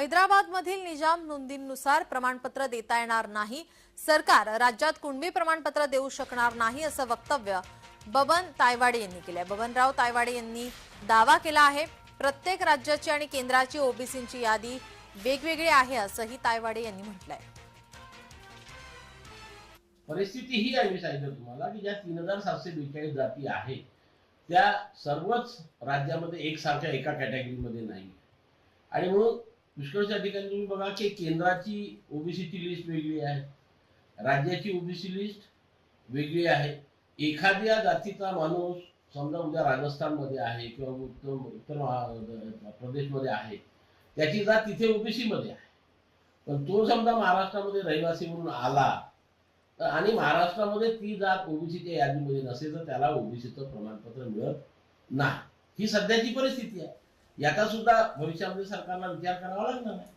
हैदराबादमधील निजाम नोंदींनुसार प्रमाणपत्र देता येणार नाही. सरकार राज्यात कुणबी प्रमाणपत्र देऊ शकणार नाही असं वक्तव्य बबन तायवाडे यांनी केलंय. बबनराव तायवाडे यांनी दावा केला आहे प्रत्येक राज्याची आणि केंद्राची ओबीसींची यादी वेगवेगळी आहे असंही तायवाडे यांनी म्हटलंय. परिस्थिती ही आहे मी सांगितलं तुम्हाला की ज्या तीन हजार सातशे बेचाळीस जाती आहेत त्या सर्वच राज्यामध्ये एकसारख्या एका कॅटेगरीमध्ये नाही आणि म्हणून पुष्कळच्या ठिकाणी तुम्ही बघा की केंद्राची ओबीसीची लिस्ट वेगळी आहे. राज्याची ओबीसी लिस्ट वेगळी आहे. एखाद्या जातीचा माणूस समजा उद्या राजस्थानमध्ये आहे किंवा उत्तर उत्तर महा- प्रदेशमध्ये आहे त्याची जात तिथे ओबीसीमध्ये आहे. पण तो समजा महाराष्ट्रामध्ये रहिवासी म्हणून आला तर आणि महाराष्ट्रामध्ये ती जात ओबीसीच्या यादीमध्ये नसेल तर त्याला ओबीसीचं प्रमाणपत्र मिळत नाही. ही सध्याची परिस्थिती आहे. याचा सुद्धा भविष्यामध्ये सरकारला विचार करावा लागणार आहे.